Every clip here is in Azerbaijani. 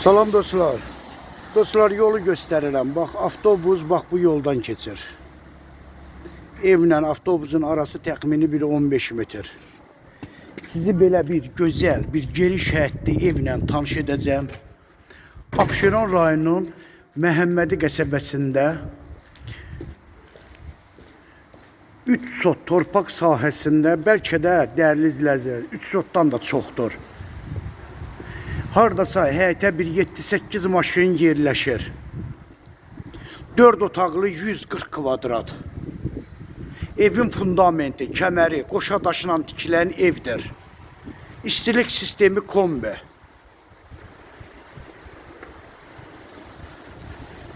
Salam dostlar. Dostlar yolu göstərirəm. Bax avtobus bax bu yoldan keçir. Evlə avtobusun arası təxmini bir 15 metr. Sizi belə bir gözəl, bir geniş həyətli evlə tanış edəcəm. Abşeron rayonunun Məhəmmədi qəsəbəsində 3 sot torpaq sahəsində bəlkə də dəyərli izləyicilər 3 sotdan da çoxdur. Hardasa həyətə bir 7-8 maşın yerləşir. 4 otaqlı 140 kvadrat. Evin fundamenti, kəməri, qoşa daşla tikilən evdir. İstilik sistemi kombi.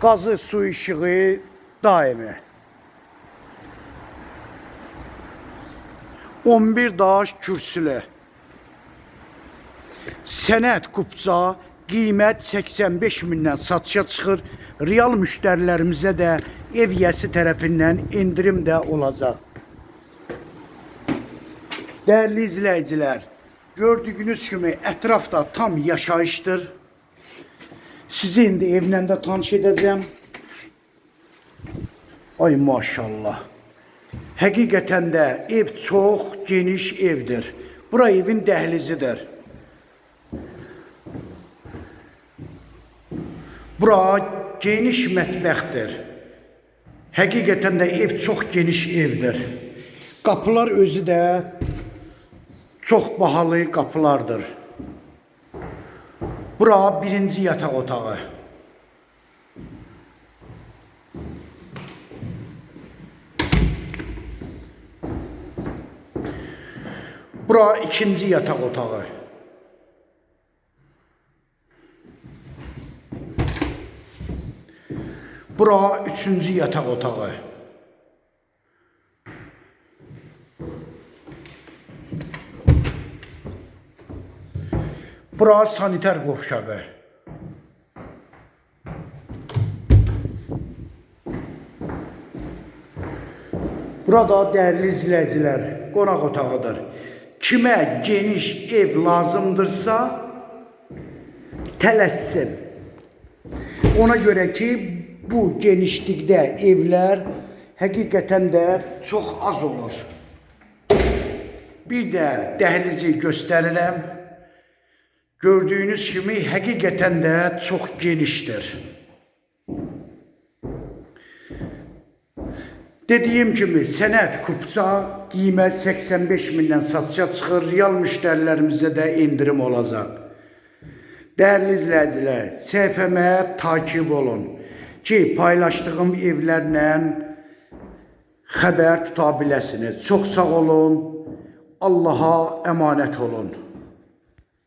Qazı, su işığı daimi. 11 daş kürsülü. Sənəd kupça qiymət 85 mindən satışa çıxır. Real müştərilərimizə də ev yəsi tərəfindən endirim də olacaq. Dəyərli izləyicilər, gördüyünüz kimi ətrafda tam yaşayışdır. Sizi indi evlə də tanış edəcəm. Ay maşallah. Həqiqətən də ev çox geniş evdir. Bura evin dəhlizidir. Bura geniş mətbəxdir. Həqiqətən də ev çox geniş evdir. Qapılar özü də çox bahalı qapılardır. Bura birinci yataq otağı. Bura ikinci yataq otağı. Bura üçüncü yataq otağı. Bura sanitar qovşağı. Burada dəyərli izləyicilər, qonaq otağıdır. Kimə geniş ev lazımdırsa, tələssin. Ona görə ki, bu genişlikdə evlər həqiqətən də çox az olur. Bir də dəhlizi göstərirəm. Gördüyünüz kimi həqiqətən də çox genişdir. Dediyim kimi sənəd kupça qiymət 85 mindən satışa çıxır. Real müştərilərimizə də endirim olacaq. Dəyərli izləyicilər, səhifəmə takib olun ki, paylaşdığım evlərlə xəbər tuta biləsiniz. Çox sağ olun. Allaha əmanət olun.